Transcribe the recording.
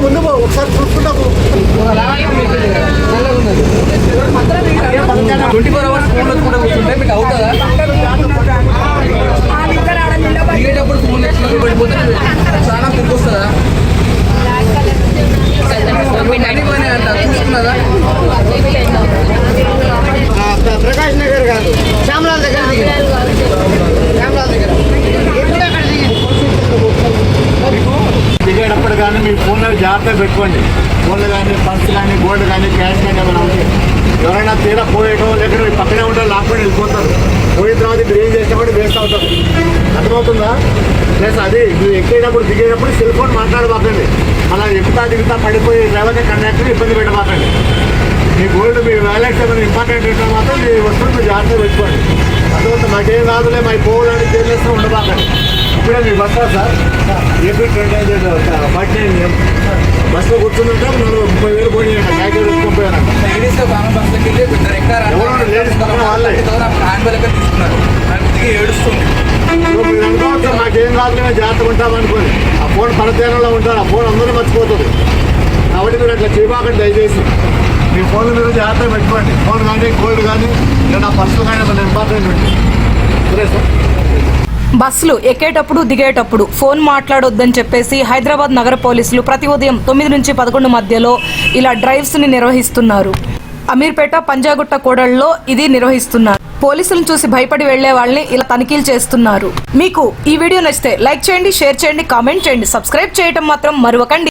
ముందు ఒకసారి చూసుకుంటా పో. ట్వంటీ ఫోర్ అవర్స్ ఫోన్ వచ్చుకుంటూ కూర్చుంటే మీకు అవుతుందా దిగేటప్పుడు ఫోన్ తెచ్చుకొని పడిపోతే దిగేటప్పుడు కానీ మీ ఫోన్లో జాగ్రత్త పెట్టుకోండి. ఫోన్లు కానీ పర్స్ కానీ గోల్డ్ కానీ క్యాష్ కానీ ఏమైనా ఉంటే ఎవరైనా తీరా పోయేటో లేకపోతే మీ పక్కనే ఉంటారు లాక్కొని వెళ్ళిపోతారు. పోయిన తర్వాత మీరు ఏం చేసినా కూడా వేస్ట్ అవుతారు. అర్థమవుతుందా? ప్లస్ అది మీరు ఎక్కేటప్పుడు దిగేటప్పుడు సెల్ ఫోన్ మాట్లాడబాకండి. అలా ఎక్కుతా దిగుతా పడిపోయి డ్రైవర్ని కండక్టర్ ఇబ్బంది పెట్టబాకండి. మీ గోల్డ్ మీ వ్యాలెట్స్ ఏమైనా ఇంపార్టెంట్ ఉంటే మాత్రం మీ వస్తువులు మీరు జాగ్రత్తగా పెట్టుకోండి. అటువంటి మాకేం కాదులే మా పోవాలని తేలేస్తూ ఉండబాకండి. ఇప్పుడే మీ బస్ సార్? ఏపీ ట్రెండ్ అయితే బట్టి బస్సులో కూర్చుందంటే నన్ను ముప్పై వేలు పోయి ప్యాకేజ్ వేసుకొని పోయానంట లేడీస్ బాగా బస్సులకి వెళ్ళి ఇద్దరు ఎక్కారు ఎవరు ladies పక్కన వాళ్ళే. హ్యాండ్ బ్యాగ్ తీసుకున్నారు. నాకు దిగి ఏడుస్తుంది. మీరు అనుకోవచ్చు మాకేం రాదులే జాగ్రత్తగా ఉంటాం అనుకోని ఆ ఫోన్ పరతేనంలో ఉంటారు ఆ ఫోన్ అందరూ మర్చిపోతుంది. కాబట్టి మీరు అట్లా చేయబాకండి దయచేసి. మీ ఫోన్లు మీరు జాగ్రత్తగా పెట్టుకోండి. ఫోన్ కానీ గోల్డ్ కానీ లేదా పర్సు కానీ మన ఇంపార్టెంట్. ఉంటుంది బస్సులు ఎక్కేటప్పుడు దిగేటప్పుడు ఫోన్ మాట్లాడొద్దని చెప్పేసి హైదరాబాద్ నగర పోలీసులు ప్రతి ఉదయం తొమ్మిది నుంచి పదకొండు మధ్యలో ఇలా డ్రైవ్స్ని నిర్వహిస్తున్నారు. అమీర్పేట పంజాగుట్ట కూడళ్ళలో ఇది నిర్వహిస్తున్నారు. పోలీసులను చూసి భయపడి వెళ్ళే వాళ్ళని ఇలా తనిఖీలు చేస్తున్నారు. మీకు ఈ వీడియో నచ్చితే లైక్ చేయండి షేర్ చేయండి కామెంట్ చేయండి. సబ్స్క్రైబ్ చేయటం మాత్రం మరొకండి